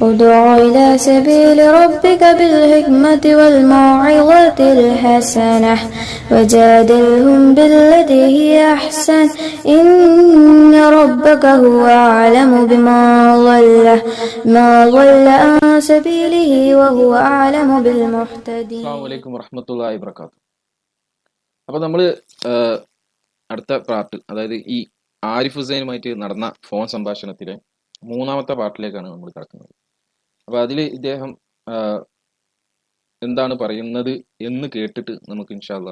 ادع إلى سبيل ربك بالحكمة والموعظة الحسنة وجادلهم بالتي هي أحسن إن ربك هو أعلم بما ضل ما ضل عن سبيله وهو أعلم بالمهتدين അസ്സാം വലൈക്കും വറഹമത്തല്ലാ വർക്കാത്തു അപ്പൊ നമ്മള് ആ, അടുത്ത പാർട്ട് അതായത് ഈ ആരിഫ് ഹുസൈനുമായിട്ട് നടന്ന ഫോൺ സംഭാഷണത്തിലെ മൂന്നാമത്തെ പാർട്ടിലേക്കാണ് നമ്മൾ കിടക്കുന്നത് അപ്പൊ അതിൽ ഇദ്ദേഹം എന്താണ് പറയുന്നത് എന്ന് കേട്ടിട്ട് നമുക്ക് ഇൻഷാല്ല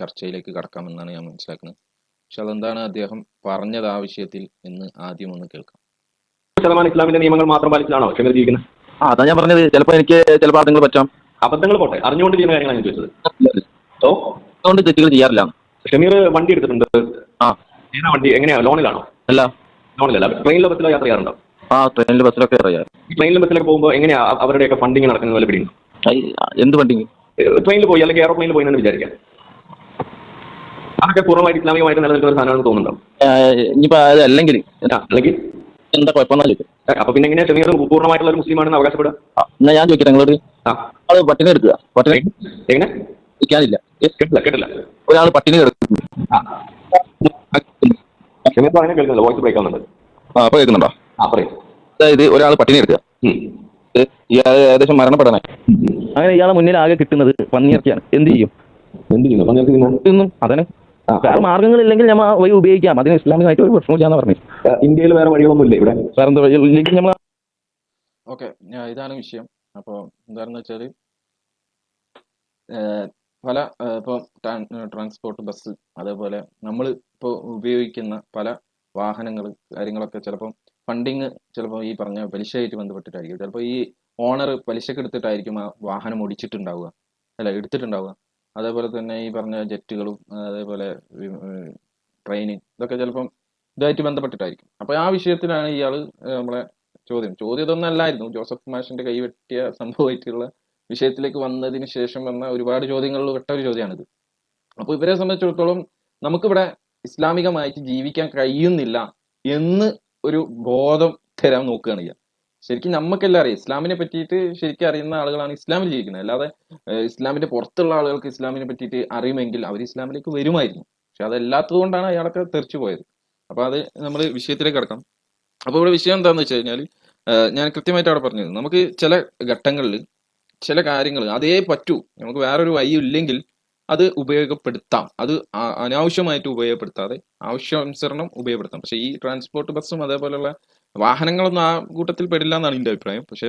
ചർച്ചയിലേക്ക് കടക്കാമെന്നാണ് ഞാൻ മനസ്സിലാക്കുന്നത്. പക്ഷെ അതെന്താണ് അദ്ദേഹം പറഞ്ഞത് ആ വിഷയത്തിൽ എന്ന് ആദ്യം ഒന്ന് കേൾക്കാം. ശതമാനം ഇസ്ലാമിന്റെ നിയമങ്ങൾ മാത്രം പാലിച്ചാണോ ക്ഷമ ജീവിക്കുന്നത് ആ അതാ ഞാൻ പറഞ്ഞത്. ചിലപ്പോൾ എനിക്ക് ചില അബദ്ധങ്ങൾ പറ്റാം. അബദ്ധങ്ങൾ പോട്ടെ. അറിഞ്ഞുകൊണ്ട് ചെയ്യുന്ന കാര്യങ്ങളാണ് ഞാൻ ചോദിച്ചത്. ഓ അതുകൊണ്ട് തെറ്റുകൾ ചെയ്യാറില്ല. ഷമീർ വണ്ടി എടുത്തിട്ടുണ്ട്. ആ ഏതാ വണ്ടി? എങ്ങനെയാ? ലോണിലാണോ? അല്ല. ലോണിലല്ല. ട്രെയിനിലോ ബസ്സിലോ യാത്ര ചെയ്യാറുണ്ടോ? ആ ട്രെയിനിൽ ബസ്സിലൊക്കെ അറിയാം ട്രെയിനിൽ ട്രെയിനിലും ബസ്സിലൊക്കെ പോകുമ്പോൾ എങ്ങനെയാ അവരുടെയൊക്കെ ഫണ്ടിങ് നടക്കുന്നത് പോലെ പിടിയും എന്ത് ഫണ്ടിങ് ട്രെയിനിൽ പോയി അല്ലെങ്കിൽ എയറോപ്ലെയിനിൽ പോയി എന്ന് വിചാരിക്കാം? അതൊക്കെ പൂർണമായിട്ട് ഇസ്ലാമികമായിട്ട് നിലനിൽക്കുന്ന സാധനമാണെന്ന് തോന്നുന്നുണ്ടോ? ഇനിയിപ്പോ അത് അല്ലെങ്കിൽ അല്ലെങ്കിൽ? എന്താ കുഴപ്പമെന്നാ ചോദിക്കും ഏ, അപ്പൊ പിന്നെ എങ്ങനെയാ? ചെറിയ പൂർണമായിട്ടുള്ള ഒരു മുസ്ലിമാണെന്ന് അവകാശപ്പെടുക? എന്നാ ഞാൻ ചോദിക്കട്ടെ നിങ്ങളോട്? അത് പട്ടിണി എടുക്കുക പട്ടിണി എങ്ങനെ? ഇരിക്കാനില്ല കേട്ടില്ല കേട്ടില്ല. ഒരാൾ പട്ടിണി കിടക്കുന്നു. അങ്ങനെ കേൾക്കുന്നില്ല വോയിസ് ബ്രേക്ക് ആവുന്നുണ്ട് ആ അപ്പൊ കേൾക്കുന്നുണ്ടോ? ആ പറയും. അതായത് ഒരാൾ പട്ടിണി എടുക്കുക. ഇയാൾ ഏകദേശം മരണപ്പെടാനായി. അങ്ങനെ ഇയാളെ മുന്നിൽ ആകെ കിട്ടുന്നത് പന്നിയിറക്കിയാണ് എന്ത് ചെയ്യും? എന്ത് ചെയ്യുന്നു അതന്നെ. വേറെ മാർഗങ്ങളില്ലെങ്കിൽ നമ്മൾ വഴി ഉപയോഗിക്കാം. അതിന് ഇസ്ലാമികമായിട്ട് ഒരു പ്രശ്നവും ചെയ്യാന്ന് പറഞ്ഞു. ഇന്ത്യയിൽ വേറെ വഴികളൊന്നും ഇല്ല ഇവിടെ. വേറെ എന്താ വഴി? ഇല്ലെങ്കിൽ നമ്മൾ ഓക്കെ ഇതാണ് വിഷയം. അപ്പോൾ എന്താണെന്ന് വെച്ചാൽ പല ഇപ്പോൾ ട്രാൻസ്പോർട്ട് ബസ് അതേപോലെ നമ്മൾ ഇപ്പോൾ ഉപയോഗിക്കുന്ന പല വാഹനങ്ങൾ കാര്യങ്ങളൊക്കെ ചിലപ്പം ഫണ്ടിങ് ചിലപ്പോൾ ഈ പറഞ്ഞ പലിശയായിട്ട് ബന്ധപ്പെട്ടിട്ടായിരിക്കും. ചിലപ്പോൾ ഈ ഓണർ പലിശക്ക് എടുത്തിട്ടായിരിക്കും ആ വാഹനം ഓടിച്ചിട്ടുണ്ടാവുക. അല്ല എടുത്തിട്ടുണ്ടാവുക. അതേപോലെ തന്നെ ഈ പറഞ്ഞ ജെറ്റുകളും അതേപോലെ ട്രെയിന് ഇതൊക്കെ ചിലപ്പം ഇതായിട്ട് ബന്ധപ്പെട്ടിട്ടായിരിക്കും. അപ്പോൾ ആ വിഷയത്തിലാണ് ഇയാൾ നമ്മളെ ചോദ്യം. ചോദ്യം ഇതൊന്നും അല്ലായിരുന്നു. ജോസഫ് മാഷിന്റെ കൈ വെട്ടിയ സംഭവമായിട്ടുള്ള വിഷയത്തിലേക്ക് വന്നതിന് ശേഷം വന്ന ഒരുപാട് ചോദ്യങ്ങളിൽ പെട്ട ഒരു ചോദ്യമാണിത്. അപ്പോൾ ഇവരെ സംബന്ധിച്ചിടത്തോളം നമുക്കിവിടെ ഇസ്ലാമികമായിട്ട് ജീവിക്കാൻ കഴിയുന്നില്ല എന്ന് ഒരു ബോധം തരാൻ നോക്കുകയാണ് ചെയ്യുക ശരിക്കും നമുക്കെല്ലാം അറിയാം. ഇസ്ലാമിനെ പറ്റിയിട്ട് ശരിക്കും അറിയുന്ന ആളുകളാണ് ഇസ്ലാമിൽ ജീവിക്കുന്നത്. അല്ലാതെ ഇസ്ലാമിന്റെ പുറത്തുള്ള ആളുകൾക്ക് ഇസ്ലാമിനെ പറ്റിയിട്ട് അറിയുമെങ്കിൽ അവർ ഇസ്ലാമിലേക്ക് വരുമായിരുന്നു പക്ഷെ അതല്ലാത്തത് കൊണ്ടാണ് അയാളൊക്കെ തെറിച്ചു പോയത്. അപ്പൊ അത് നമ്മൾ വിഷയത്തിലേക്ക് കിടക്കാം. അപ്പോൾ ഇവിടെ വിഷയം എന്താന്ന് വെച്ച് കഴിഞ്ഞാൽ ഞാൻ കൃത്യമായിട്ട് അവിടെ പറഞ്ഞത്. നമുക്ക് ചില ഘട്ടങ്ങളിൽ ചില കാര്യങ്ങൾ അതേ പറ്റൂ. നമുക്ക് വേറൊരു വഴി ഇല്ലെങ്കിൽ അത് ഉപയോഗപ്പെടുത്താം. അത് അനാവശ്യമായിട്ട് ഉപയോഗപ്പെടുത്താതെ ആവശ്യാനുസരണം ഉപയോഗപ്പെടുത്താം. പക്ഷേ ഈ ട്രാൻസ്പോർട്ട് ബസ്സും അതേപോലെയുള്ള വാഹനങ്ങളൊന്നും ആ കൂട്ടത്തിൽ പെടില്ല എന്നാണ് എന്റെ അഭിപ്രായം. പക്ഷേ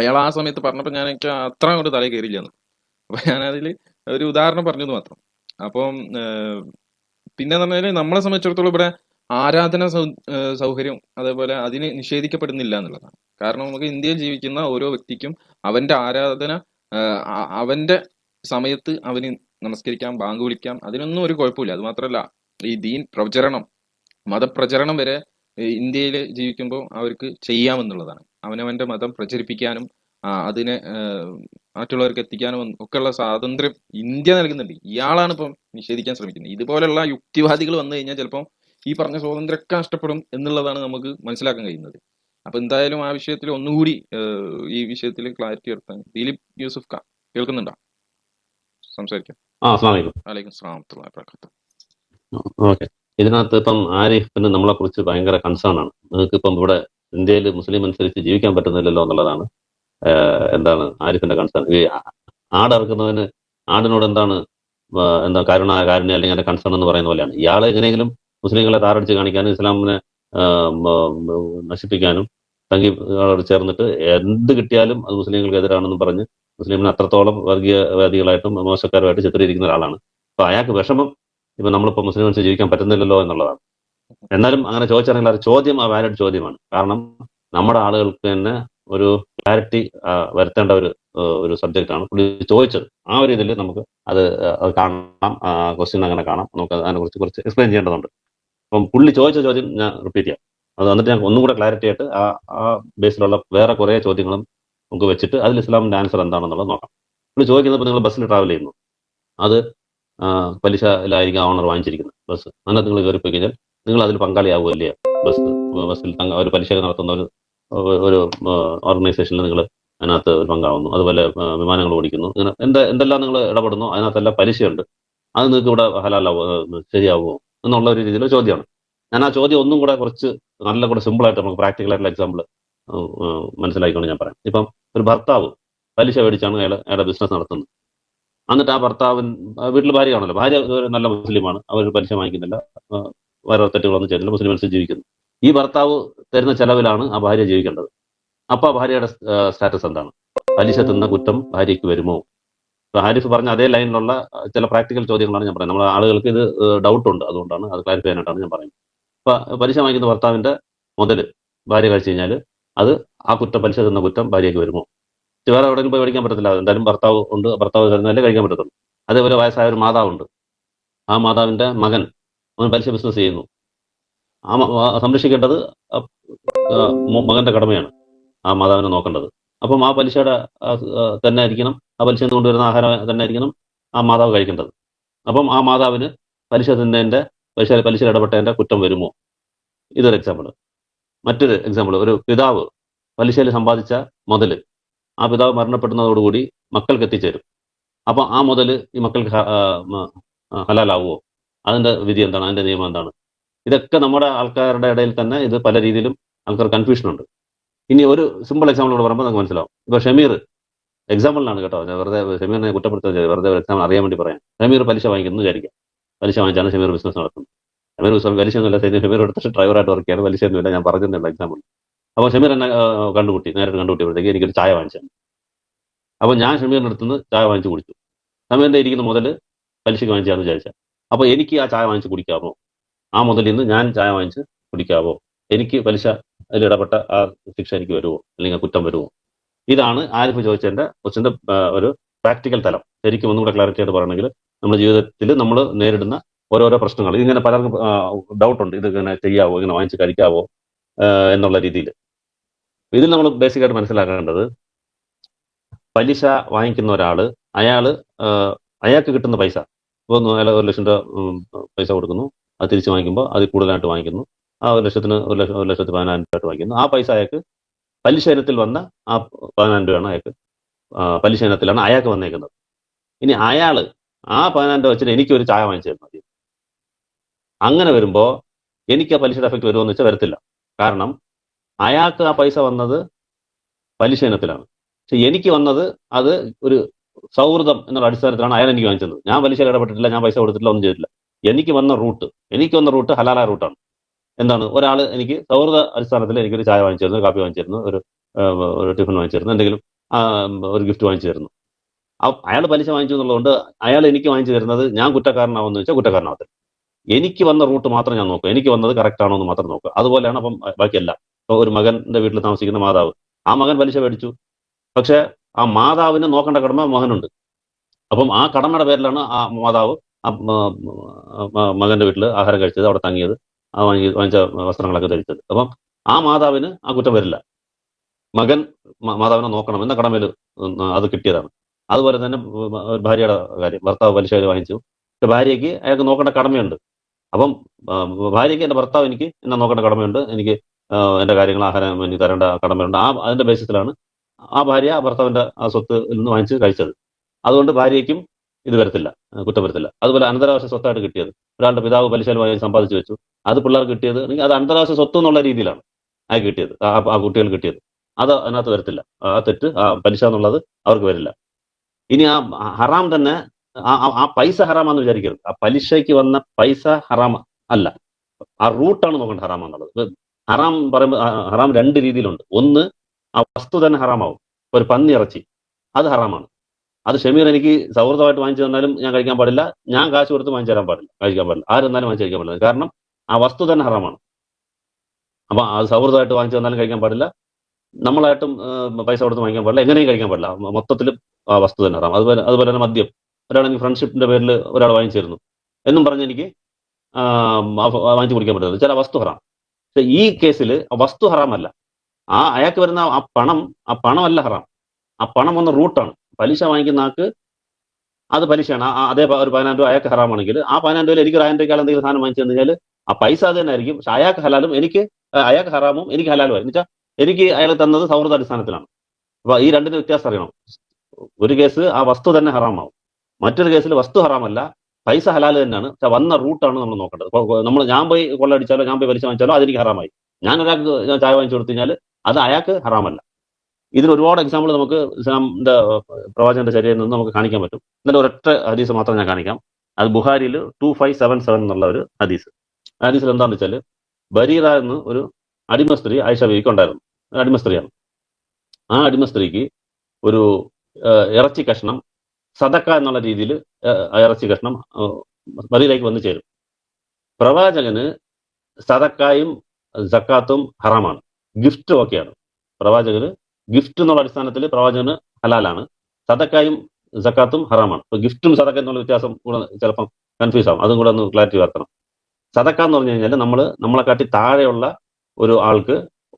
അയാൾ ആ സമയത്ത് പറഞ്ഞപ്പോൾ ഞാൻ എനിക്ക് അത്ര അങ്ങോട്ട് തലയിൽ കയറിയില്ലെന്ന് അപ്പോൾ ഞാനതിൽ ഒരു ഉദാഹരണം പറഞ്ഞത് മാത്രം. അപ്പം പിന്നെ എന്ന് പറഞ്ഞാൽ നമ്മളെ സംബന്ധിച്ചിടത്തോളം ഇവിടെ ആരാധന സൗ സൗകര്യം അതേപോലെ അതിന് നിഷേധിക്കപ്പെടുന്നില്ല എന്നുള്ളതാണ്. കാരണം നമുക്ക് ഇന്ത്യയിൽ ജീവിക്കുന്ന ഓരോ വ്യക്തിക്കും അവന്റെ ആരാധന അവന്റെ സമയത്ത് അവന് നമസ്കരിക്കാം ബാങ്ക് വിളിക്കാം. അതിനൊന്നും ഒരു കുഴപ്പമില്ല. അത് മാത്രമല്ല ഈ ദീൻ പ്രചരണം മതപ്രചരണം വരെ ഇന്ത്യയിൽ ജീവിക്കുമ്പോൾ അവർക്ക് ചെയ്യാമെന്നുള്ളതാണ്. അവനവന്റെ മതം പ്രചരിപ്പിക്കാനും അതിനെ മറ്റുള്ളവർക്ക് എത്തിക്കാനും ഒക്കെയുള്ള സ്വാതന്ത്ര്യം ഇന്ത്യ നൽകുന്നുണ്ട്. ഇയാളാണ് ഇപ്പം നിഷേധിക്കാൻ ശ്രമിക്കുന്നത്. ഇതുപോലെയുള്ള യുക്തിവാദികൾ വന്നു കഴിഞ്ഞാൽ ചിലപ്പോൾ ഈ പറഞ്ഞ സ്വാതന്ത്ര്യമൊക്കെ നഷ്ടപ്പെടും എന്നുള്ളതാണ് നമുക്ക് മനസ്സിലാക്കാൻ കഴിയുന്നത്. അപ്പൊ എന്തായാലും ആ വിഷയത്തിൽ ഒന്നുകൂടി ഈ വിഷയത്തിൽ ക്ലാരിറ്റി വരുത്താൻ ദിലീപ് യൂസുഫ് ഖാൻ കേൾക്കുന്നുണ്ടോ? സംസാരിക്കാം. ആ അസ്ലാം വലൈക്കും ഓക്കെ. ഇതിനകത്ത് ഇപ്പം ആരിഫിന് നമ്മളെ കുറിച്ച് ഭയങ്കര കൺസേൺ ആണ്. നിങ്ങൾക്ക് ഇപ്പം ഇവിടെ ഇന്ത്യയിൽ മുസ്ലിം അനുസരിച്ച് ജീവിക്കാൻ പറ്റുന്നില്ലല്ലോ എന്നുള്ളതാണ് എന്താണ് ആരിഫിന്റെ കൺസേൺ ഈ ആട് ഇറക്കുന്നതിന് ആടിനോട് എന്താണ് എന്താ കരുണ കാരുണ്യ അല്ലെങ്കിൽ അതിന്റെ കൺസേൺ എന്ന് പറയുന്ന പോലെയാണ്. ഇയാൾ എങ്ങനെയെങ്കിലും മുസ്ലിങ്ങളെ താറടിച്ച് കാണിക്കാനും ഇസ്ലാമിനെ നശിപ്പിക്കാനും തങ്കി ചേർന്നിട്ട് എന്ത് കിട്ടിയാലും അത് മുസ്ലിങ്ങൾക്ക് എതിരാണെന്ന് പറഞ്ഞ് മുസ്ലിമിനെ അത്രത്തോളം വർഗീയവാദികളായിട്ടും മോശക്കാരുമായിട്ട് ചിത്രീകരിക്കുന്ന ഒരാളാണ്. അപ്പൊ അയാൾക്ക് വിഷമം ഇപ്പൊ നമ്മളിപ്പോ മുസ്ലിം മനുഷ്യർ ജീവിക്കാൻ പറ്റുന്നില്ലല്ലോ എന്നുള്ളതാണ്. എന്നാലും അങ്ങനെ ചോദിച്ചിറങ്ങില്ല ഒരു ചോദ്യം ആ വാലിഡ് ചോദ്യമാണ്. കാരണം നമ്മുടെ ആളുകൾക്ക് തന്നെ ഒരു ക്ലാരിറ്റി വരുത്തേണ്ട ഒരു ഒരു സബ്ജക്റ്റ് ആണ്. പുള്ളി ചോദിച്ചത്. ആ ഒരു ഇതിൽ നമുക്ക് അത് കാണാം. ക്വസ്റ്റ്യൻ അങ്ങനെ കാണാം. നമുക്ക് അതിനെ കുറിച്ച് കുറച്ച് എക്സ്പ്ലെയിൻ ചെയ്യേണ്ടതുണ്ട്. അപ്പം പുള്ളി ചോദിച്ച ചോദ്യം ഞാൻ റിപ്പീറ്റ് ചെയ്യാം. അത് എന്നിട്ട് ഞാൻ ഒന്നും കൂടെ ക്ലാരിറ്റി ആയിട്ട് ആ ആ ബേസിലുള്ള വേറെ കുറേ ചോദ്യങ്ങളും നമുക്ക് വെച്ചിട്ട് അതിൽ ഇസ്ലാമിന്റെ ആൻസർ എന്താണെന്നുള്ളത് നോക്കാം. നിങ്ങൾ ചോദിക്കുന്നത് നിങ്ങൾ ബസ്സിൽ ട്രാവൽ ചെയ്യുന്നു. അത് പലിശയിലായിരിക്കും ഓണർ വാങ്ങിച്ചിരിക്കുന്നത് ബസ് അതിനകത്ത് നിങ്ങൾ കയറിപ്പോയി കഴിഞ്ഞാൽ നിങ്ങൾ അതിൽ പങ്കാളിയാവുമല്ലേ ബസ് ബസ്സിൽ ഒരു പലിശ നടത്തുന്ന ഒരു ഒരു ഓർഗനൈസേഷനിൽ നിങ്ങൾ അതിനകത്ത് ഒരു പങ്കാവുന്നു. അതുപോലെ വിമാനങ്ങൾ ഓടിക്കുന്നു. ഇങ്ങനെ എന്താ എന്തെല്ലാം നിങ്ങൾ ഇടപെടുന്നു? അതിനകത്തെല്ലാം പലിശയുണ്ട്. അത് നിങ്ങൾക്ക് ഇവിടെ ഹലാലാവോ ശരിയാവുമോ എന്നുള്ള ഒരു രീതിയിലുള്ള ചോദ്യമാണ്. ഞാൻ ആ ചോദ്യം ഒന്നും കൂടെ കുറച്ച് നല്ല കൂടെ സിമ്പിളായിട്ട് നമുക്ക് പ്രാക്ടിക്കലായിട്ടുള്ള എക്സാമ്പിൾ മനസ്സിലാക്കിക്കൊണ്ട് ഞാൻ പറയാം. ഇപ്പം ഒരു ഭർത്താവ് പലിശ മേടിച്ചാണ് അയാൾ അയാളുടെ ബിസിനസ് നടത്തുന്നത്. എന്നിട്ട് ആ ഭർത്താവിൻ വീട്ടിൽ ഭാര്യ ആണല്ലോ ഭാര്യ നല്ല മുസ്ലിമാണ്. അവർ പലിശ വാങ്ങിക്കുന്നില്ല. വേറെ തെറ്റുകളൊന്നും ചെയ്യുന്നില്ല മുസ്ലിം മനസ്സിൽ ജീവിക്കുന്നു. ഈ ഭർത്താവ് തരുന്ന ചെലവിലാണ് ആ ഭാര്യ ജീവിക്കേണ്ടത്. അപ്പൊ ആ ഭാര്യയുടെ സ്റ്റാറ്റസ് എന്താണ്? പലിശ തിന്ന കുറ്റം ഭാര്യയ്ക്ക് വരുമോ? ഹാരിഫ് പറഞ്ഞ അതേ ലൈനിലുള്ള ചില പ്രാക്ടിക്കൽ ചോദ്യങ്ങളാണ് ഞാൻ പറയുന്നത്. നമ്മുടെ ആളുകൾക്ക് ഇത് ഡൗട്ട് ഉണ്ട്. അതുകൊണ്ടാണ് അത് ക്ലാരിഫൈ ചെയ്യാനായിട്ടാണ് ഞാൻ പറയുന്നത്. അപ്പൊ പലിശ വാങ്ങിക്കുന്ന ഭർത്താവിന്റെ മുതൽ ഭാര്യ കഴിച്ചു കഴിഞ്ഞാൽ അത് ആ കുറ്റം പലിശ തന്ന കുറ്റം ഭാര്യയ്ക്ക് വരുമോ? വേറെ എവിടെയെങ്കിലും പോയി പഠിക്കാൻ പറ്റത്തില്ല. എന്തായാലും ഭർത്താവ് ഉണ്ട് ഭർത്താവ് തരുന്നതല്ലേ കഴിക്കാൻ പറ്റത്തുള്ളൂ. അതേപോലെ വയസ്സായ ഒരു മാതാവുണ്ട്. ആ മാതാവിന്റെ മകൻ അവൻ പലിശ ബിസിനസ് ചെയ്യുന്നു. ആ സംരക്ഷിക്കേണ്ടത് മകന്റെ കടമയാണ്. ആ മാതാവിനെ നോക്കേണ്ടത്. അപ്പം ആ പലിശയുടെ തന്നെ ആയിരിക്കണം. ആ പലിശ കൊണ്ടുവരുന്ന ആഹാരം തന്നെ ആയിരിക്കണം ആ മാതാവ് കഴിക്കേണ്ടത്. അപ്പം ആ മാതാവിന് പലിശ തന്നെ പലിശ പലിശ കുറ്റം വരുമോ? ഇതൊരു എക്സാമ്പിൾ മറ്റൊരു എക്സാമ്പിൾ ഒരു പിതാവ് പലിശയിൽ സമ്പാദിച്ച മുതൽ ആ പിതാവ് മരണപ്പെടുന്നതോടുകൂടി മക്കൾക്ക് എത്തിച്ചേരും. അപ്പോൾ ആ മുതൽ ഈ മക്കൾക്ക് ഹലാലാവുമോ അതിന്റെ വിധി എന്താണ്? അതിന്റെ നിയമം എന്താണ്? ഇതൊക്കെ നമ്മുടെ ആൾക്കാരുടെ ഇടയിൽ തന്നെ ഇത് പല രീതിയിലും ആൾക്കാർ കൺഫ്യൂഷൻ ഉണ്ട്. ഇനി ഒരു സിമ്പിൾ എക്സാമ്പിൾ കൂടെ പറയുമ്പോൾ നമുക്ക് മനസ്സിലാവും. ഇപ്പോൾ ഷമീർ എക്സാമ്പിളിലാണ് കേട്ടോ. ഞാൻ വെറുതെ ഷമീറിനെ കുറ്റപ്പെടുത്തുന്നത് വെറുതെ ഒരു എക്സാമ്പിൾ അറിയാൻ വേണ്ടി പറയാം. ഷമീർ പലിശ വാങ്ങിക്കുന്നു വിചാരിക്കാം. പലിശ വാങ്ങിച്ചാണ് ഷമീർ ബിസിനസ് നടത്തുന്നത്. ഷമീർ ബിസിനസ് നല്ല ഒന്നുമില്ല സൈന്യം ഷമീർ എടുത്തിട്ട് ഡ്രൈവറായിട്ട് വർക്ക് ചെയ്യാണ് പലിശ ഒന്നുമില്ല ഞാൻ പറഞ്ഞിരുന്നില്ല എക്സാമ്പിൾ അപ്പോൾ ഷമീർ എന്നെ കണ്ടുകൂട്ടി നേരിട്ട് കണ്ടുകൂട്ടിയപ്പോഴത്തേക്ക് എനിക്കൊരു ചായ വാങ്ങിച്ചു അപ്പോൾ ഞാൻ ഷമീറിന്റെ അടുത്ത് നിന്ന് ചായ വാങ്ങിച്ചു കുടിച്ചു. ഷമീറിന്റെ ഇരിക്കുന്ന മുതൽ? പലിശയ്ക്ക് വാങ്ങിച്ചാന്ന് വിചാരിച്ചാൽ അപ്പോൾ എനിക്ക് ആ ചായ വാങ്ങിച്ച് കുടിക്കാമോ ആ മുതലിൽ നിന്ന് ഞാൻ ചായ വാങ്ങിച്ച് കുടിക്കാമോ എനിക്ക് പലിശ അതിൽ ഇടപെട്ട ആ ശിക്ഷ എനിക്ക് വരുമോ അല്ലെങ്കിൽ കുറ്റം വരുമോ ഇതാണ് ആരിഫ് ചോദിച്ചതിന്റെ കൊച്ചിന്റെ ഒരു പ്രാക്ടിക്കൽ തലം. ശരിക്കും ഒന്നുകൂടെ ക്ലാരിറ്റി ആയിട്ട് പറയണമെങ്കിൽ നമ്മുടെ ജീവിതത്തിൽ നമ്മൾ നേരിടുന്ന ഓരോരോ പ്രശ്നങ്ങൾ. ഇങ്ങനെ പലർക്കും ഡൗട്ട് ഉണ്ട്. ഇത് ഇങ്ങനെ ചെയ്യാവോ? ഇങ്ങനെ വാങ്ങിച്ച് കഴിക്കാവോ? എന്നുള്ള രീതിയിൽ. ഇതിൽ നമ്മൾ ബേസിക് ആയിട്ട് മനസ്സിലാക്കേണ്ടത് പലിശ വാങ്ങിക്കുന്ന ഒരാൾ അയാൾ അയാൾക്ക് കിട്ടുന്ന പൈസ. ഇപ്പോൾ അയാൾ ഒരു ലക്ഷം രൂപ പൈസ കൊടുക്കുന്നു. അത് തിരിച്ച് വാങ്ങിക്കുമ്പോൾ അതിൽ കൂടുതലായിട്ട് വാങ്ങിക്കുന്നു. ആ ഒരു ലക്ഷത്തിന് ഒരു ലക്ഷം ഒരു ലക്ഷത്തി പതിനായിരം രൂപയായിട്ട് വാങ്ങിക്കുന്നു. ആ പൈസ അയാൾക്ക് പലിശ ഇനത്തിൽ വന്ന ആ പതിനായിരം രൂപയാണ് അയാൾക്ക് പലിശ ഇനത്തിലാണ് അയാൾക്ക് വന്നേക്കുന്നത്. ഇനി അയാൾ ആ പതിനായിരം രൂപ വെച്ചിട്ട് എനിക്ക് ഒരു ചായ വാങ്ങിച്ചു തരുന്നത് അങ്ങനെ വരുമ്പോൾ എനിക്ക് ആ പലിശയുടെ എഫക്ട് വരുമെന്ന് വെച്ചാൽ വരത്തില്ല. കാരണം അയാൾക്ക് ആ പൈസ വന്നത് പലിശ ഇനത്തിലാണ്. പക്ഷെ എനിക്ക് വന്നത് അത് ഒരു സൗഹൃദം എന്നുള്ള അടിസ്ഥാനത്തിലാണ് അയാൾ എനിക്ക് വാങ്ങിച്ചത്. ഞാൻ പലിശ ഇടപെട്ടിട്ടില്ല ഞാൻ പൈസ കൊടുത്തിട്ടില്ല ഒന്നും ചെയ്തിട്ടില്ല. എനിക്ക് വന്ന റൂട്ട് എനിക്ക് വന്ന റൂട്ട് ഹലാല റൂട്ടാണ്. എന്താണ്? ഒരാൾ എനിക്ക് സൗഹൃദ അടിസ്ഥാനത്തിൽ എനിക്കൊരു ചായ വാങ്ങിച്ചിരുന്നു ഒരു കാപ്പി വാങ്ങിച്ചിരുന്നു ഒരു ഒരു ടിഫിൻ വാങ്ങിച്ചിരുന്നു എന്തെങ്കിലും ഒരു ഗിഫ്റ്റ് വാങ്ങിച്ചു തരുന്നു അയാൾ പലിശ വാങ്ങിച്ചു എന്നുള്ളതുകൊണ്ട് അയാൾ എനിക്ക് വാങ്ങിച്ചു തരുന്നത് ഞാൻ കുറ്റക്കാരനാവുമെന്ന് വെച്ചാൽ കുറ്റക്കാരനാവത്തില്ല. എനിക്ക് വന്ന റൂട്ട് മാത്രം ഞാൻ നോക്കും. എനിക്ക് വന്നത് കറക്റ്റ് ആണോ എന്ന് മാത്രം നോക്കുക അതുപോലെയാണ് അപ്പം ബാക്കിയല്ല. ഇപ്പൊ ഒരു മകന്റെ വീട്ടിൽ താമസിക്കുന്ന മാതാവ്. ആ മകൻ പലിശ മേടിച്ചു. പക്ഷെ ആ മാതാവിനെ നോക്കേണ്ട കടമ മകനുണ്ട്. അപ്പം ആ കടമയുടെ പേരിലാണ് ആ മാതാവ് മകന്റെ വീട്ടിൽ ആഹാരം കഴിച്ചത് അവിടെ തങ്ങിയത് ആ വാങ്ങി വാങ്ങിച്ച വസ്ത്രങ്ങളൊക്കെ ധരിച്ചത്. അപ്പം ആ മാതാവിന് ആ കുറ്റം വരില്ല. മകൻ മാതാവിനെ നോക്കണം എന്ന കടമയിൽ അത് കിട്ടിയതാണ്. അതുപോലെ തന്നെ ഭാര്യയുടെ കാര്യം. ഭർത്താവ് പലിശ വാങ്ങിച്ചു. പക്ഷെ ഭാര്യയ്ക്ക് അയാൾക്ക് നോക്കേണ്ട കടമയുണ്ട്. അപ്പം ഭാര്യയ്ക്ക് എന്റെ ഭർത്താവ് എനിക്ക് എന്നെ നോക്കേണ്ട കടമയുണ്ട്. എനിക്ക് എന്റെ കാര്യങ്ങൾ ആഹാരം എനിക്ക് തരേണ്ട കടമയുണ്ട്. ആ അതിന്റെ ബേസിസിലാണ് ആ ഭാര്യ ആ ഭർത്താവിന്റെ ആ സ്വത്ത് നിന്ന് വാങ്ങിച്ച് കഴിച്ചത്. അതുകൊണ്ട് ഭാര്യയ്ക്കും ഇത് വരത്തില്ല കുറ്റം വരത്തില്ല. അതുപോലെ അനന്തരാവശ്യ സ്വത്തായിട്ട് കിട്ടിയത്. ഒരാളുടെ പിതാവ് പലിശയിൽ വാങ്ങി സമ്പാദിച്ചു വെച്ചു. അത് പിള്ളേർ കിട്ടിയത് അല്ലെങ്കിൽ അത് അനന്തരാവശ്യ സ്വത്ത് എന്നുള്ള രീതിയിലാണ് ആ കിട്ടിയത് ആ ആ കുട്ടികൾ കിട്ടിയത്. അത് അതിനകത്ത് വരത്തില്ല. ആ തെറ്റ് ആ പലിശ എന്നുള്ളത് അവർക്ക് വരില്ല. ഇനി ആ ഹറാം തന്നെ ആ പൈസ ഹറാമാന്ന് വിചാരിക്കരുത്. ആ പലിശയ്ക്ക് വന്ന പൈസ ഹറാമ അല്ല. ആ റൂട്ടാണ് നോക്കേണ്ടത് ഹറാം എന്നുള്ളത്. ഹറാം പറയുമ്പോൾ ഹറാം രണ്ട് രീതിയിലുണ്ട്. ഒന്ന് ആ വസ്തു തന്നെ ഹറാമാവും. ഒരു പന്നി ഇറച്ചി. അത് ഹറാമാണ്. അത് ഷമീർ എനിക്ക് സൗഹൃദമായിട്ട് വാങ്ങിച്ചു തന്നാലും ഞാൻ കഴിക്കാൻ പാടില്ല. ഞാൻ കാശ് കൊടുത്ത് വാങ്ങിച്ചു തരാൻ പാടില്ല. കഴിക്കാൻ പാടില്ല. ആരെന്നാലും വാങ്ങിച്ചു കഴിക്കാൻ പാടില്ല. കാരണം ആ വസ്തു തന്നെ ഹറാമാണ്. അപ്പൊ അത് സൗഹൃദമായിട്ട് വാങ്ങിച്ചു തന്നാലും കഴിക്കാൻ പാടില്ല. നമ്മളായിട്ടും പൈസ കൊടുത്ത് വാങ്ങിക്കാൻ പാടില്ല. എങ്ങനെയും കഴിക്കാൻ പാടില്ല. മൊത്തത്തിൽ ആ വസ്തു തന്നെ ഹറാം. അതുപോലെ അതുപോലെ തന്നെ മദ്യം. ഒരാളെങ്കിൽ ഫ്രണ്ട്ഷിപ്പിന്റെ പേരിൽ ഒരാൾ വാങ്ങിച്ചിരുന്നു. എന്നും പറഞ്ഞ് എനിക്ക് വാങ്ങിച്ചു കുടിക്കാൻ പറ്റുന്നത്. ചില വസ്തു ഹറാം പക്ഷെ ഈ കേസിൽ വസ്തു ഹറാമല്ല ആ അയാൾക്ക് വരുന്ന ആ പണം ആ പണമല്ല ഹറാം. ആ പണം വന്ന റൂട്ടാണ്. പലിശ വാങ്ങിക്കുന്ന ആൾക്ക് അത് പലിശയാണ്. അതേ ഒരു പതിനായിരം രൂപ അയാൾക്ക് ഹറാമാണെങ്കിൽ ആ പതിനായിരം രൂപയിൽ എനിക്ക് ഒരു ആയിരം രൂപയ്ക്കാൾ എന്തെങ്കിലും സാധനം വാങ്ങിച്ചു കഴിഞ്ഞാൽ ആ പൈസ അത് തന്നെ ആയിരിക്കും. പക്ഷെ അയാൾക്ക് ഹലാലും എനിക്ക് അയാൾക്ക് ഹറാമും എനിക്ക് ഹലാലും എന്ന് വെച്ചാൽ എനിക്ക് അയാൾ തന്നത് സൗഹൃദ അടിസ്ഥാനത്തിലാണ് അപ്പൊ ഈ രണ്ടിന് വ്യത്യാസം അറിയണം. ഒരു കേസ് ആ വസ്തു തന്നെ ഹറാമാവും. മറ്റൊരു കേസിൽ വസ്തു ഹറാമല്ല പൈസ ഹലാൽ തന്നെയാണ്. പക്ഷെ വന്ന റൂട്ടാണ് നമ്മൾ നോക്കേണ്ടത്. നമ്മൾ ഞാൻ പോയി കൊള്ളടിച്ചാലോ ഞാൻ പോയി വലിച്ചു വാങ്ങിച്ചാലോ അതെനിക്ക് ഹറാമായി. ഞാൻ ഒരാൾക്ക് ഞാൻ ചായ വാങ്ങിച്ചു കൊടുത്തു അത് അയാൾക്ക് ഹറാമല്ല. ഇതിന് ഒരുപാട് എക്സാമ്പിൾ നമുക്ക് ഇസ്ലാമിന്റെ പ്രവാചകന്റെ ശരീരം നിന്ന് നമുക്ക് കാണിക്കാൻ പറ്റും. എന്നിട്ട് ഒരൊറ്റ ഹദീസ് മാത്രം ഞാൻ കാണിക്കാം. അത് ബുഹാരിയിൽ ടു ഫൈവ് സെവൻ സെവൻ എന്നുള്ള ഒരു ഹദീസ്. ഹദീസിൽ എന്താണെന്ന് വെച്ചാൽ ബരീറ എന്ന് ഒരു അടിമ സ്ത്രീ ആയിഷ ബീക്ക് ഉണ്ടായിരുന്നു. അടിമ സ്ത്രീയാണ്. ആ അടിമ സ്ത്രീക്ക് ഒരു ഇറച്ചി കഷ്ണം സദക്ക എന്നുള്ള രീതിയിൽ ഇറച്ചി കഷ്ണം മതിയിലേക്ക് വന്നു ചേരും. പ്രവാചകന് സദക്കായും സക്കാത്തും ഹറാമാണ്. ഗിഫ്റ്റ് ഒക്കെയാണ്. പ്രവാചകന് ഗിഫ്റ്റ് എന്നുള്ള അടിസ്ഥാനത്തിൽ പ്രവാചകന് ഹലാലാണ്. സദക്കായും സക്കാത്തും ഹറാമാണ്. ഇപ്പൊ ഗിഫ്റ്റും സദക്ക എന്നുള്ള വ്യത്യാസം കൂടെ ചിലപ്പം കൺഫ്യൂസ് ആവും. അതും കൂടെ ഒന്ന് ക്ലാരിറ്റി വരുത്തണം. സദക്ക എന്ന് പറഞ്ഞു കഴിഞ്ഞാൽ നമ്മൾ നമ്മളെ കാട്ടി താഴെയുള്ള ഒരു ആൾക്ക്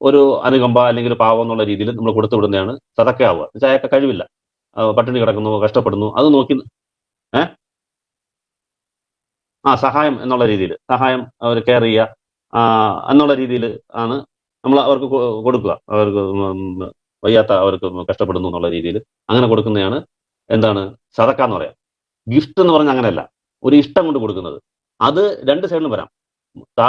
ഒരു അനുകമ്പ അല്ലെങ്കിൽ പാവം എന്നുള്ള രീതിയിൽ നമ്മൾ കൊടുത്തു വിടുന്നതാണ് സദക്ക ആവുക. അയാൾക്ക് കഴിവില്ല. പട്ടിണി കിടക്കുന്നു കഷ്ടപ്പെടുന്നു. അത് നോക്കി ഏ? ആ സഹായം എന്നുള്ള രീതിയിൽ സഹായം അവർ കെയർ ചെയ്യുക. എന്നുള്ള രീതിയിൽ ആണ് നമ്മൾ അവർക്ക് കൊടുക്കുക. അവർക്ക് വയ്യാത്ത അവർക്ക് കഷ്ടപ്പെടുന്നു എന്നുള്ള രീതിയിൽ അങ്ങനെ കൊടുക്കുന്നതാണ് എന്താണ് സതക്ക എന്ന് പറയാം. ഗിഫ്റ്റ് എന്ന് പറഞ്ഞാൽ അങ്ങനെയല്ല. ഒരു ഇഷ്ടം കൊണ്ട് കൊടുക്കുന്നത്. അത് രണ്ട് സൈഡിലും വരാം.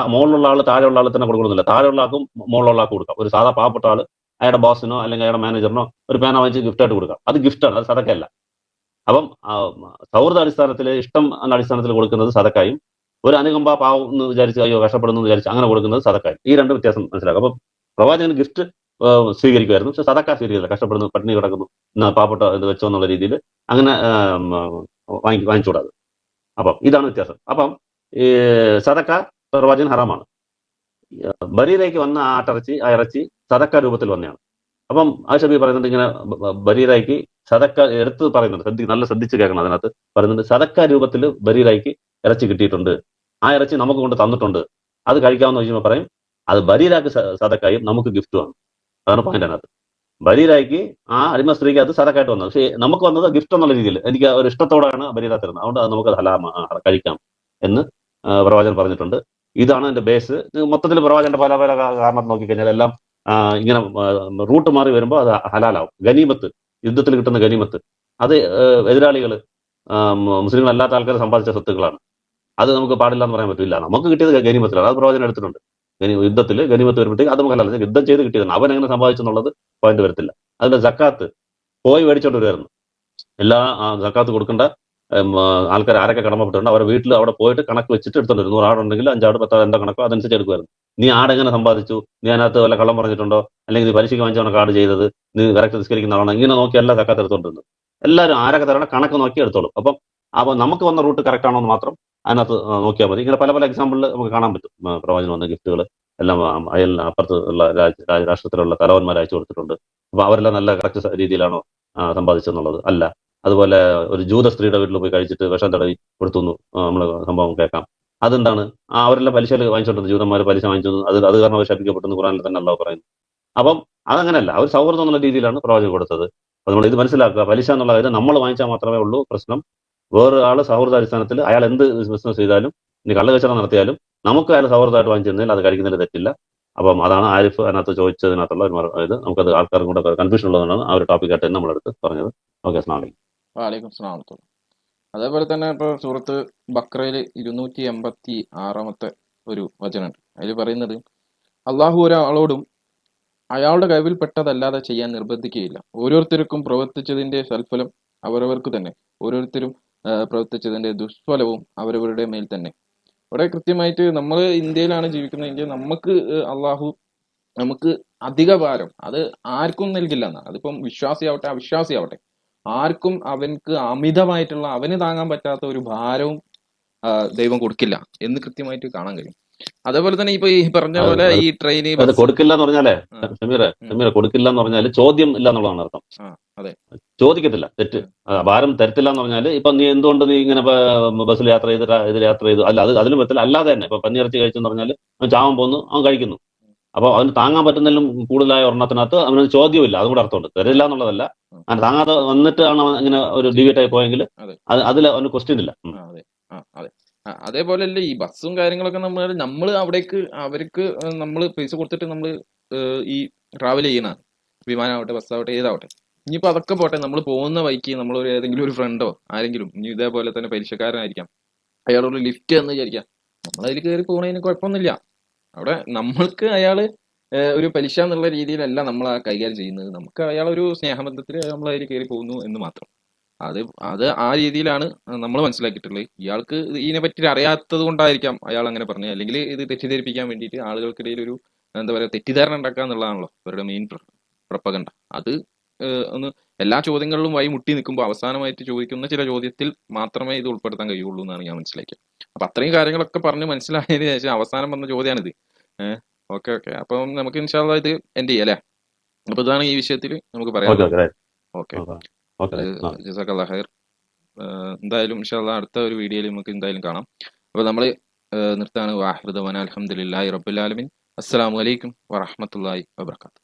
മുകളിലുള്ള ആൾ താഴെയുള്ള ആൾ തന്നെ കൊടുക്കണമെന്നില്ല താഴെയുള്ള ആൾക്കും മുകളിലുള്ള ആൾക്ക് കൊടുക്കാം. ഒരു സാധാ പാവപ്പെട്ട ആൾ അയാളുടെ ബോസിനോ അല്ലെങ്കിൽ അയാളുടെ മാനേജറിനോ ഒരു പേന വാങ്ങിച്ച് ഗിഫ്റ്റ് ആയിട്ട് കൊടുക്കാം. അത് ഗിഫ്റ്റാണ് അത് സതക്കല്ല അപ്പം സൗഹൃദ അടിസ്ഥാനത്തിൽ ഇഷ്ടം എന്ന അടിസ്ഥാനത്തിൽ കൊടുക്കുന്നത് സതക്കായും ഒരു അനുകമ്പ പാവം എന്ന് വിചാരിച്ച് അയ്യോ കഷ്ടപ്പെടുന്നു എന്ന് വിചാരിച്ച് അങ്ങനെ കൊടുക്കുന്നത് സതക്കായും. ഈ രണ്ട് വ്യത്യാസം മനസ്സിലാക്കും. അപ്പം പ്രവാചകൻ ഗിഫ്റ്റ് സ്വീകരിക്കുമായിരുന്നു. പക്ഷെ സതക്ക സ്വീകരിക്കില്ല. കഷ്ടപ്പെടുന്നു പട്ടിണി കിടക്കുന്നു പാവപ്പെട്ട ഇത് വെച്ചോ എന്നുള്ള രീതിയിൽ അങ്ങനെ വാങ്ങി വാങ്ങിച്ചുകൂടാതെ അപ്പം ഇതാണ് വ്യത്യാസം. അപ്പം ഈ സതക്ക പ്രവാചകൻ ഹറാമാണ്. ബരീലേക്ക് വന്ന ആ ആ ഇറച്ചി സദക്ക രൂപത്തിൽ വന്നതാണ് അപ്പം ആഷബി പറയുന്നുണ്ട് ഇങ്ങനെ ബ- ബ- സദക്ക എടുത്ത് പറയുന്നുണ്ട്. ശ്രദ്ധി നല്ല ശ്രദ്ധിച്ച് കേൾക്കണം അതിനകത്ത്. പറയുന്നുണ്ട് സദക്ക രൂപത്തിൽ ബരീരയ്ക്ക് ഇറച്ചി കിട്ടിയിട്ടുണ്ട്. ആ ഇറച്ചി നമുക്ക് കൊണ്ട് തന്നിട്ടുണ്ട്. അത് കഴിക്കാമെന്ന് ചോദിക്കുമ്പോൾ പറയും അത് ബരീരാക്ക് സ- സദക്കായും നമുക്ക് ഗിഫ്റ്റുമാണ് അതാണ് പോയിന്റ് അതിനകത്ത്. ബരീരായ്ക്ക് ആ അടിമ സ്ത്രീക്ക് അത് സദക്കായിട്ട് വന്നത്. പക്ഷേ നമുക്ക് വന്നത് ഗിഫ്റ്റ് എന്നുള്ള രീതിയിൽ. എനിക്ക് ഒരു ഇഷ്ടത്തോടാണ് ബരീര തരുന്നത്. അതുകൊണ്ട് അത് നമുക്ക് ഹലാമ ആ, കഴിക്കാം എന്ന് പ്രവാചകൻ പറഞ്ഞിട്ടുണ്ട്. ഇതാണ് എന്റെ ബേസ് മൊത്തത്തിൽ പ്രവാചകന്റെ പല പല കാരണം നോക്കിക്കഴിഞ്ഞാൽ എല്ലാം ആ, ഇങ്ങനെ റൂട്ട് മാറി വരുമ്പോൾ അത് ഹലാലാവും. ഗനീമത്ത് യുദ്ധത്തിൽ കിട്ടുന്ന ഗനീമത്ത്. അത് എതിരാളികൾ മുസ്ലിങ്ങൾ അല്ലാത്ത ആൾക്കാർ സമ്പാദിച്ച സ്വത്തുക്കളാണ്. അത് നമുക്ക് പാടില്ല എന്ന് പറയാൻ പറ്റില്ല. നമുക്ക് കിട്ടിയത് ഗനീമത്തിലാണ്. അത് പ്രവചനം എടുത്തിട്ടുണ്ട്. യുദ്ധത്തിൽ ഗനിമത്ത് വരുമ്പോഴത്തേക്ക് അത് നമുക്ക് യുദ്ധം ചെയ്ത് കിട്ടിയതാണ്. അവൻ എങ്ങനെ സമ്പാദിച്ചെന്നുള്ളത് പോയിന്റ് വരത്തില്ല. അതിന്റെ ജക്കാത്ത് പോയി മേടിച്ചോണ്ട് വരുമായിരുന്നു എല്ലാ ജക്കാത്ത് കൊടുക്കേണ്ട ആൾക്കാർ ആരൊക്കെ കടമപ്പെട്ടിട്ടുണ്ട് അവരുടെ വീട്ടിൽ അവിടെ പോയിട്ട് കണക്ക് വെച്ചിട്ട് എടുത്തോണ്ട് വരും. നൂറ് ആടുണ്ടെങ്കിൽ അഞ്ചാട് പത്താട് എന്താ കണക്കോ അതനുസരിച്ച് എടുക്കുമായിരുന്നു. നീ ആടെങ്ങനെ സമ്പാദിച്ചു? നീ അതിനകത്ത് വല്ല കള്ളം പറഞ്ഞിട്ടുണ്ടോ? അല്ലെങ്കിൽ നീ പലിശയ്ക്ക് വാങ്ങിച്ചവണ കാർഡ് ചെയ്തത്? നീ കറക്റ്റ് നിസ്കരിക്കുന്ന ആളാണ്? ഇങ്ങനെ നോക്കി എല്ലാ തക്കാത്ത എടുത്തോണ്ടിരുന്നത് എല്ലാവരും ആരൊക്കെ തരണം കണക്ക് നോക്കി എടുത്തോളും. അപ്പം അപ്പൊ നമുക്ക് വന്ന റൂട്ട് കറക്റ്റ് ആണോ എന്ന് മാത്രം അതിനകത്ത് നോക്കിയാൽ മതി. ഇങ്ങനെ പല പല എക്സാമ്പിളിൽ നമുക്ക് കാണാൻ പറ്റും. പ്രവചനം വന്ന ഗിഫ്റ്റുകൾ എല്ലാം അയൽ അപ്പുറത്ത് ഉള്ള രാഷ്ട്രത്തിലുള്ള തലവന്മാർ അയച്ചു കൊടുത്തിട്ടുണ്ട്. അപ്പൊ അവരെല്ലാം നല്ല കറക്റ്റ് രീതിയിലാണോ സമ്പാദിച്ചെന്നുള്ളത്? അല്ല. അതുപോലെ ഒരു ജൂത സ്ത്രീയുടെ വീട്ടിൽ പോയി കഴിച്ചിട്ട് വിഷം തടവി കൊടുത്തു നമ്മൾ സംഭവം കേൾക്കാം. അതെന്താണ്? ആ അവരെല്ലാം പലിശ വാങ്ങിച്ചോണ്ട് ജൂതന്മാർ പലിശ വാങ്ങിച്ചു അത് അത് കാരണം അവർ ശപിക്കപ്പെട്ടു ഖുറാനിൽ തന്നെ അല്ലാതെ പറയുന്നു. അപ്പം അതങ്ങനെയല്ല അവർ സൗഹൃദം എന്നുള്ള രീതിയിലാണ് പ്രവചനം കൊടുത്തത്. അപ്പൊ നമ്മൾ ഇത് മനസ്സിലാക്കുക. പലിശ എന്നുള്ള കാര്യം നമ്മൾ വാങ്ങിച്ചാൽ മാത്രമേ ഉള്ളൂ പ്രശ്നം. വേറെ ആൾ സൗഹൃദ അടിസ്ഥാനത്തിൽ അയാൾ എന്ത് ബിസിനസ് ചെയ്താലും ഇനി കള്ളക്കച്ചവടം നടത്തിയാലും നമുക്ക് അയാൾ സൗഹൃദമായിട്ട് വാങ്ങിച്ചിരുന്നതിൽ അത് കഴിക്കുന്നതിൽ തെറ്റില്ല. അപ്പം അതാണ് ആരിഫ് അതിനകത്ത് ചോദിച്ചതിനകത്തുള്ള ഒരു ഇത് നമുക്കത് ആൾക്കാർക്കും കൂടെ കൺഫ്യൂഷൻ ഉള്ളതുകൊണ്ടാണ് ആ ഒരു ടോപ്പിക്കായിട്ട് തന്നെ നമ്മളെടുത്ത് പറഞ്ഞത്. ഓക്കെ അസ്ലാം വലൈക്കും വാലേക്കും സ്ലാം അതേപോലെ തന്നെ ഇപ്പൊ സൂറത്ത് ബക്രയിൽ ഇരുന്നൂറ്റി എൺപത്തി ആറാമത്തെ ഒരു വചനമുണ്ട്. അതിൽ പറയുന്നത് അള്ളാഹു ഒരാളോടും അയാളുടെ കഴിവിൽപ്പെട്ടതല്ലാതെ ചെയ്യാൻ നിർബന്ധിക്കുകയില്ല. ഓരോരുത്തർക്കും പ്രവർത്തിച്ചതിന്റെ സൽഫലം അവരവർക്ക് തന്നെ. ഓരോരുത്തരും പ്രവർത്തിച്ചതിന്റെ ദുഷ്ഫലവും അവരവരുടെ മേൽ തന്നെ. ഇവിടെ കൃത്യമായിട്ട് നമ്മൾ ഇന്ത്യയിലാണ് ജീവിക്കുന്നതെങ്കിൽ നമുക്ക് അള്ളാഹു നമുക്ക് അധിക ഭാരം അത് ആർക്കും നൽകില്ല എന്നാണ്. അതിപ്പം വിശ്വാസിയാവട്ടെ അവിശ്വാസിയാവട്ടെ. ആർക്കും അവൻക്ക് അമിതമായിട്ടുള്ള അവന് താങ്ങാൻ പറ്റാത്ത ഒരു ഭാരവും ദൈവം കൊടുക്കില്ല എന്ന് കൃത്യമായിട്ട് കാണാൻ കഴിയും. അതേപോലെ തന്നെ ഇപ്പൊ ഈ പറഞ്ഞ പോലെ ഈ ട്രെയിന് കൊടുക്കില്ല എന്ന് പറഞ്ഞാലേ ആ. ഷമീറെ കൊടുക്കില്ല എന്ന് പറഞ്ഞാൽ ചോദ്യം ഇല്ല എന്നുള്ളതാണ് അർത്ഥം അതെ. ചോദിക്കത്തില്ല തെറ്റ്. ഭാരം തരത്തില്ല എന്ന് പറഞ്ഞാൽ ഇപ്പൊ നീ എന്തുകൊണ്ട് നീ ഇങ്ങനെ ബസ്സിൽ യാത്ര ചെയ്തിട്ട് ഇതിൽ യാത്ര ചെയ്തു അല്ല അത് അതിലും പറ്റില്ല അല്ലാതെ തന്നെ ഇപ്പൊ പന്നിയിറച്ചി കഴിച്ചെന്ന് പറഞ്ഞാൽ ചാവാൻ പോകുന്നു അവൻ കഴിക്കുന്നു. അപ്പൊ അവന് താങ്ങാൻ പറ്റുന്നതിലും കൂടുതലായ ഒരെണ്ണത്തിനകത്ത് അവനൊരു ചോദ്യമില്ല അതും കൂടെ അർത്ഥമുണ്ട്. തരില്ല എന്നുള്ളതല്ല. അവന് താങ്ങാതെ വന്നിട്ടാണ് അവൻ ഇങ്ങനെ ഒരു ഡിബേറ്റ് ആയി പോയെങ്കിൽ അതെ. അത് അതിൽ അവന് ക്വസ്റ്റ്യൻ ഇല്ല. അതേപോലെ അല്ലേ ഈ ബസ്സും കാര്യങ്ങളൊക്കെ നമ്മൾ നമ്മൾ അവിടേക്ക് അവർക്ക് നമ്മൾ പൈസ കൊടുത്തിട്ട് നമ്മൾ ഈ ട്രാവൽ ചെയ്യുന്ന വിമാനമാവട്ടെ ബസ്സാവട്ടെ ഏതാവട്ടെ. ഇനിയിപ്പോൾ അതൊക്കെ പോട്ടെ. നമ്മൾ പോകുന്ന വഴിക്ക് നമ്മൾ ഒരു ഏതെങ്കിലും ഒരു ഫ്രണ്ടോ ആരെങ്കിലും ഇനി ഇതേപോലെ തന്നെ പരീക്ഷക്കാരനായിരിക്കാം അയാളൊരു ലിഫ്റ്റ് എന്ന് വിചാരിക്കാം. നമ്മളതിൽ കയറി പോകുന്നതിന് കുഴപ്പമൊന്നുമില്ല. അവിടെ നമ്മൾക്ക് അയാൾ ഒരു പലിശ എന്നുള്ള രീതിയിലല്ല നമ്മൾ ആ കൈകാര്യം ചെയ്യുന്നത്. നമുക്ക് അയാൾ ഒരു സ്നേഹബന്ധത്തിൽ നമ്മൾ അതിൽ കയറി പോകുന്നു എന്ന് മാത്രം. അത് അത് ആ രീതിയിലാണ് നമ്മൾ മനസ്സിലാക്കിയിട്ടുള്ളത്. ഇയാൾക്ക് ഇതിനെ പറ്റി അറിയാത്തത് കൊണ്ടായിരിക്കാം അയാൾ അങ്ങനെ പറഞ്ഞത്. അല്ലെങ്കിൽ ഇത് തെറ്റിദ്ധരിപ്പിക്കാൻ വേണ്ടിയിട്ട് ആളുകൾക്കിടയിൽ ഒരു എന്താ പറയുക തെറ്റിദ്ധാരണ ഉണ്ടാക്കുക എന്നുള്ളതാണല്ലോ അവരുടെ മെയിൻ പ്രപ്പകണ്ട അത് ഒന്ന് എല്ലാ ചോദ്യങ്ങളിലും വഴി മുട്ടി നിൽക്കുമ്പോൾ അവസാനമായിട്ട് ചോദിക്കുന്ന ചില ചോദ്യത്തിൽ മാത്രമേ ഇത് ഉൾപ്പെടുത്താൻ കഴിയുള്ളൂ എന്നാണ് ഞാൻ മനസ്സിലാക്കിയത്. അപ്പൊ അത്രയും കാര്യങ്ങളൊക്കെ പറഞ്ഞ് മനസ്സിലായതിനു ശേഷം അവസാനം വന്ന ചോദ്യമാണിത് ഏഹ് ഓക്കെ ഓക്കെ. അപ്പം നമുക്ക് ഇൻഷാല്ല ഇത് എൻഡ് ചെയ്യാം അല്ലേ? അപ്പൊ ഇതാണ് ഈ വിഷയത്തിൽ നമുക്ക് പറയാം. ഓക്കെ ഏഹ് എന്തായാലും ഇൻഷാല്ല അടുത്ത ഒരു വീഡിയോയിൽ നമുക്ക് എന്തായാലും കാണാം. അപ്പൊ നമ്മൾ നിർത്താണ്. വാഹൃദ് അലഹമുല്ലാ റബുലാലമിൻ അസ്സാം വലൈക്കും വറഹമത്തല്ലാഹി വബർക്കാത്തു